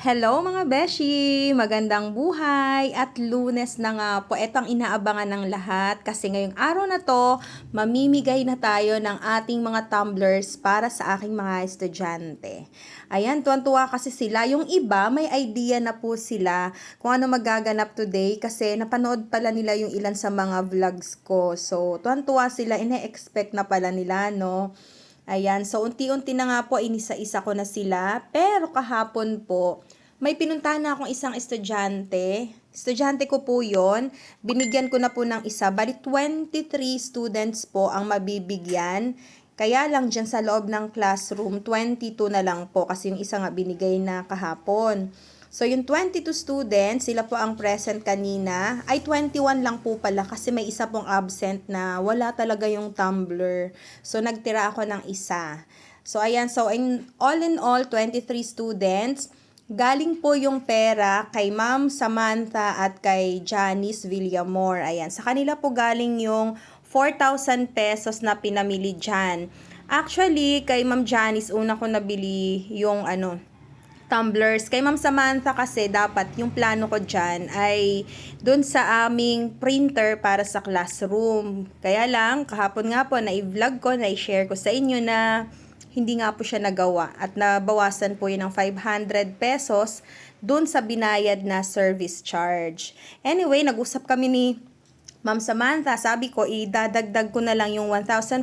Hello mga beshi! Magandang buhay at lunes na nga po. Ito ang inaabangan ng lahat kasi ngayong araw na to, mamimigay na tayo ng ating mga tumblers para sa aking mga estudyante. Ayan, tuwan-tuwa kasi sila. Yung iba, may idea na po sila kung ano magaganap today kasi napanood pala nila yung ilan sa mga vlogs ko. So, tuwan-tuwa sila, ine-expect na pala nila, no? Ayan, so unti-unti na nga po, inisa-isa ko na sila. Pero kahapon po, may pinuntahan na akong isang estudyante. Estudyante ko po yon Binigyan ko na po ng isa. Bali, 23 students po ang mabibigyan. Kaya lang dyan sa loob ng classroom, 22 na lang po kasi yung isa nga binigay na kahapon. So, yung 22 students, sila po ang present kanina. Ay, 21 lang po pala kasi may isa pong absent na wala talaga yung tumbler. So, nagtira ako ng isa. So, ayan. So, in, all in all, 23 students. Galing po yung pera kay Ma'am Samantha at kay Janice Villamor. Ayan. Sa kanila po galing yung 4,000 pesos na pinamili dyan. Actually, kay Ma'am Janice, una ko nabili yung ano, tumblers. Kay Ma'am Samantha kasi dapat yung plano ko dyan ay dun sa aming printer para sa classroom. Kaya lang, kahapon nga po, na-vlog ko, na-share ko sa inyo na hindi nga po siya nagawa at nabawasan po yun ng 500 pesos dun sa binayad na service charge. Anyway, nag-usap kami ni Ma'am Samantha, sabi ko, idadagdag ko na lang yung 1,500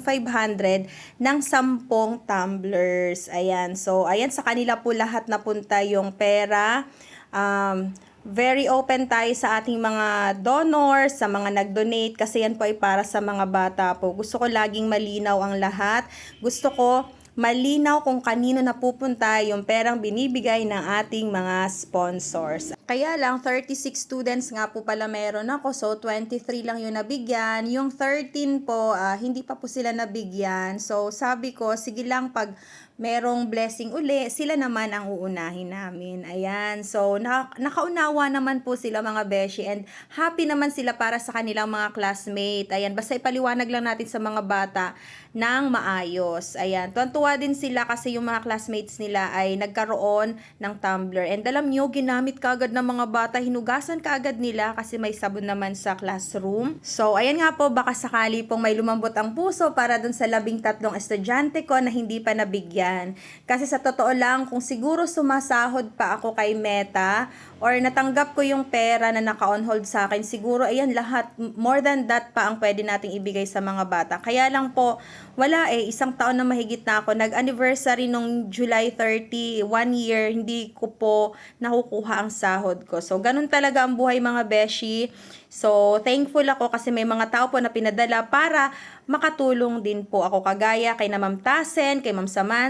ng 10 tumblers. Ayan. So, ayan, sa kanila po lahat napunta yung pera. Um, very open tayo sa ating mga donors, sa mga nag-donate, kasi yan po ay para sa mga bata po. Gusto ko laging malinaw ang lahat. Gusto ko malinaw kung kanino napupunta yung perang binibigay ng ating mga sponsors. Kaya lang, 36 students nga po pala meron ako, so 23 lang yung nabigyan. Yung 13 po, ah, hindi pa po sila nabigyan. So sabi ko, sige lang pag merong blessing uli, sila naman ang uunahin namin. Ayan. So, na, nakaunawa naman po sila mga beshi and happy naman sila para sa kanilang mga classmate. Ayan. Basta ipaliwanag lang natin sa mga bata ng maayos. Ayan. Tuwan-tuwa din sila kasi yung mga classmates nila ay nagkaroon ng tumbler. And alam nyo, ginamit kaagad ng mga bata, hinugasan kaagad nila kasi may sabon naman sa classroom. So, ayan nga po, baka sakali pong may lumambot ang puso para dun sa labing tatlong estudyante ko na hindi pa nabigyan yan. Kasi sa totoo lang, kung siguro sumasahod pa ako kay Meta or natanggap ko yung pera na naka-on hold sa akin, siguro ayan lahat, more than that pa ang pwede nating ibigay sa mga bata. Kaya lang po, wala eh, isang taon na mahigit na ako. Nag-anniversary nung July 30, one year, hindi ko po nakukuha ang sahod ko. So, ganun talaga ang buhay mga beshi. So, thankful ako kasi may mga tao po na pinadala para makatulong din po ako kagaya kay na Ma'am Tasen, kay Ma'am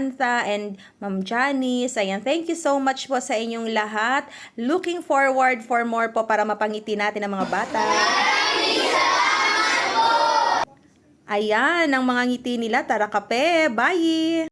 Samantha, and Ma'am Janice. Ayan, thank you so much po sa inyong lahat. Looking forward for more po para mapangiti natin ang mga bata. Ayan, ang mga ngiti nila. Tara kape. Bye!